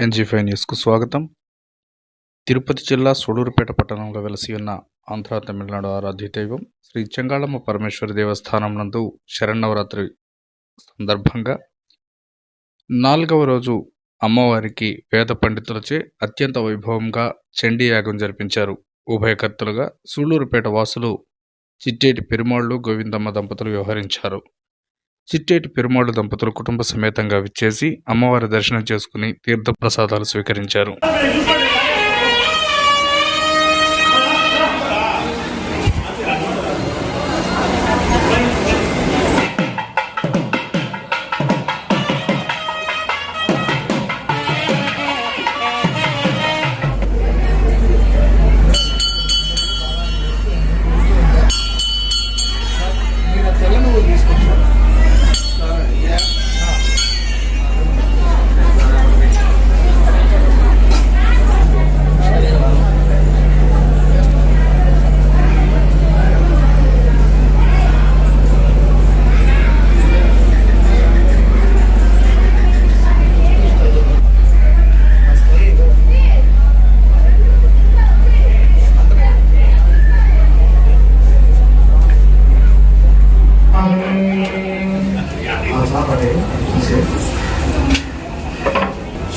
NG five న్యూస్కు స్వాగతం. తిరుపతి జిల్లా సూడూరుపేట పట్టణంలో వెలసి ఉన్న ఆంధ్ర తమిళనాడు ఆరాధ్య దైవం శ్రీ చెంగాళమ్మ పరమేశ్వరి దేవస్థానం నందు శరన్నవరాత్రి సందర్భంగా నాలుగవ రోజు అమ్మవారికి వేద పండితులచే అత్యంత వైభవంగా చండీ యాగం జరిపించారు. ఉభయకర్తలుగా సూళ్ళూరుపేట వాసులు చిట్టేటి పెరుమాళ్ళు గోవిందమ్మ దంపతులు వ్యవహరించారు. చిట్టేటి పెరుమాళ్ళు దంపతులు కుటుంబ సమేతంగా విచ్చేసి అమ్మవారి దర్శనం చేసుకుని తీర్థ ప్రసాదాలు స్వీకరించారు.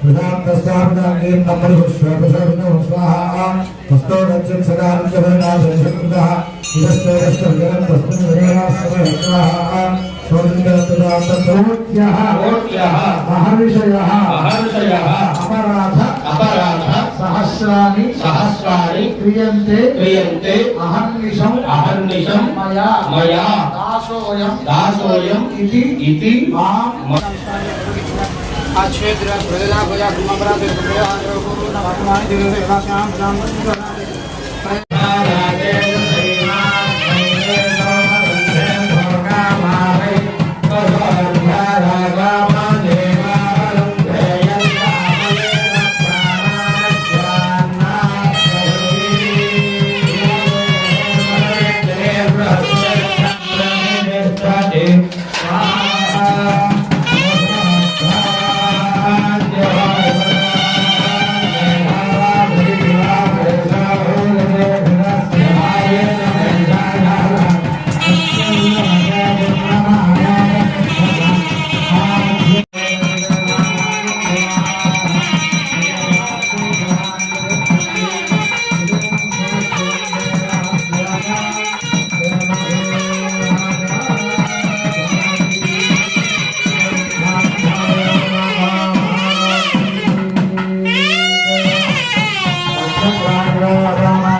प्रदान्तस्तापदानेन नमः विश्वप्रसन्नो स्वाहा। तस्तो रज्जन् सदा रज्जभनाशेषकृतः इदस्ते रस्तव्यं तस्मिन् विरेणाश्रमः स्वाहा। स्वरिन्दतदान्तोत्यः ओत्यः महर्षयः। महर्षयः। अपराध। अपराध। सहस्राणि। सहस्राणि। क्रियन्ते। क्रियन्ते। अहर्निशम्। अहर्निशम्। मया। मया। दासोऽयं दासोऽयम्। इति। इति। मा नमः मानि दिवे वास्याम राम